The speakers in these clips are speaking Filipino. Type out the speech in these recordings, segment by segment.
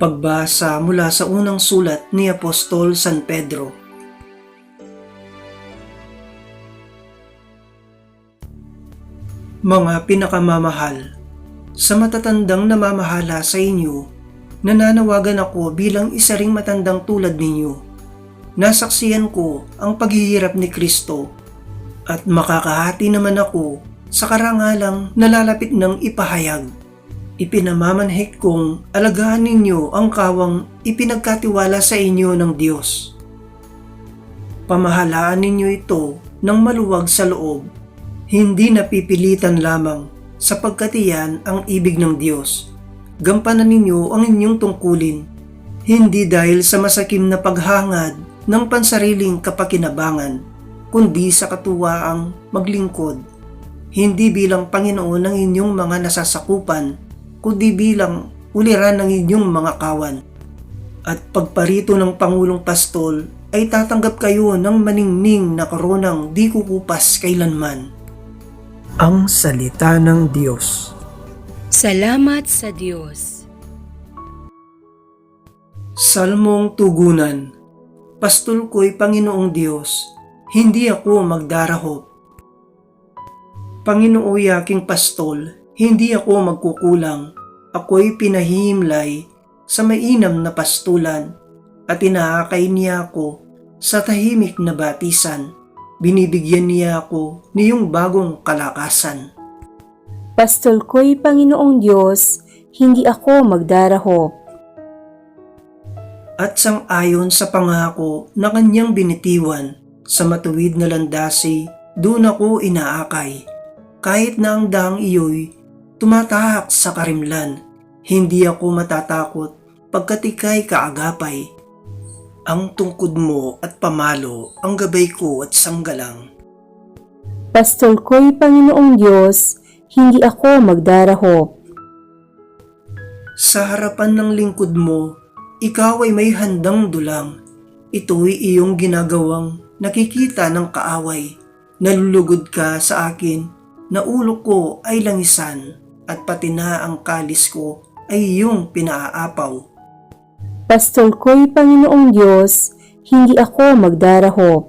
Pagbasa mula sa unang sulat ni Apostol San Pedro. Mga pinakamamahal, sa matatandang namamahala sa inyo, nananawagan ako bilang isa ring matandang tulad ninyo. Nasaksiyan ko ang paghihirap ni Kristo at makakahati naman ako sa karangalang nalalapit ng ipahayag. Ipinamamanhik kong alagaan ninyo ang kawang ipinagkatiwala sa inyo ng Diyos. Pamahalaan ninyo ito ng maluwag sa loob, hindi napipilitan lamang sapagkat iyan ang ibig ng Diyos. Gampanan ninyo ang inyong tungkulin, hindi dahil sa masakim na paghangad ng pansariling kapakinabangan, kundi sa katuwaang maglingkod hindi bilang Panginoon ng inyong mga nasasakupan, kundi bilang uliran ng inyong mga kawan. At pagparito ng Pangulong Pastol ay tatanggap kayo ng maningning na koronang di kukupas kailanman. Ang Salita ng Diyos Salamat sa Diyos. Salmong Tugunan Pastol ko'y Panginoong Diyos, hindi ako magdarahop. Panginooy aking pastol, hindi ako magkukulang. Ako'y pinahihimlay sa mainam na pastulan at inaakay niya ako sa tahimik na batisan. Binibigyan niya ako niyong bagong kalakasan. Pastol ko'y Panginoong Diyos, hindi ako magdarahop. At sang-ayon sa pangako na kanyang binitiwan, sa matuwid na landasi, doon ako inaakay. Kahit na ang daang iyo'y tumatahak sa karimlan, hindi ako matatakot pagkat ika'y kaagapay. Ang tungkod mo at pamalo ang gabay ko at sanggalang. Pastol ko'y Panginoong Diyos, hindi ako magdarahop. Sa harapan ng lingkod mo, ikaw ay may handang dulang. Ito'y iyong ginagawang nakikita ng kaaway. Nalulugod ka sa akin na ulo ko ay langisan at pati na ang kalis ko ay iyong pinaaapaw. Pastol ko'y Panginoong Diyos, hindi ako magdarahop.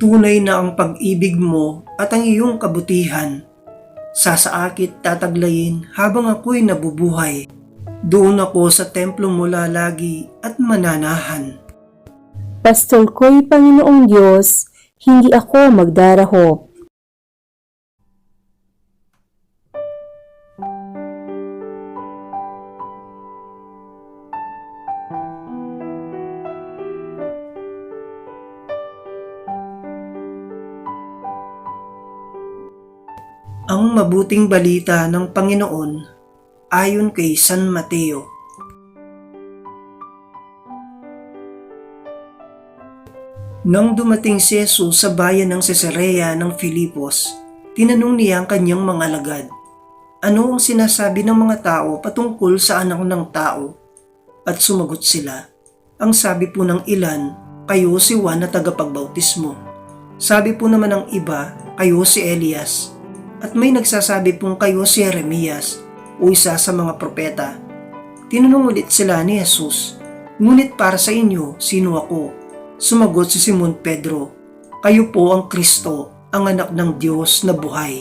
Tunay na ang pag-ibig mo at ang iyong kabutihan. Sasaakit tataglayin habang ako'y nabubuhay. Doon ako sa templo mo lalagi at mananahan. Pastol ko'y Panginoong Diyos, hindi ako magdarahop. Ang mabuting balita ng Panginoon ayon kay San Mateo. Nang dumating si Jesus sa bayan ng Cesarea ng Filipos, tinanong niya ang kanyang mga alagad, Ano ang sinasabi ng mga tao patungkol sa anak ng tao? At sumagot sila, Ang sabi po ng ilan, kayo si Juan na tagapagbautismo. Sabi po naman ng iba, kayo si Elias. At may nagsasabi pong kayo si Jeremias o isa sa mga propeta. Tinanong ulit sila ni Jesus, Ngunit para sa inyo, sino ako? Sumagot si Simon Pedro, Kayo po ang Kristo, ang anak ng Diyos na buhay.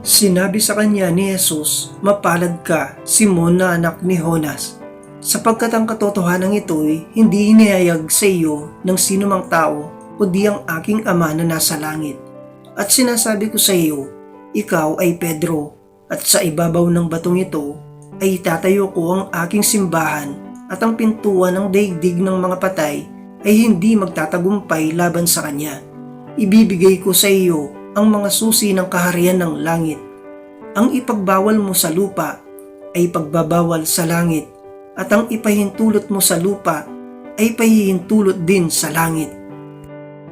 Sinabi sa kanya ni Jesus, Mapalad ka, Simon na anak ni Jonas, sapagkat ang katotohanan ito'y hindi inihayag sa iyo ng sino mang tao, kundi ang aking ama na nasa langit. At sinasabi ko sa iyo, ikaw ay Pedro, at sa ibabaw ng batong ito ay itatayo ko ang aking simbahan at ang pintuan ng daigdig ng mga patay ay hindi magtatagumpay laban sa kanya. Ibibigay ko sa iyo ang mga susi ng kaharian ng langit. Ang ipagbawal mo sa lupa ay pagbabawal sa langit at ang ipahintulot mo sa lupa ay pahihintulot din sa langit.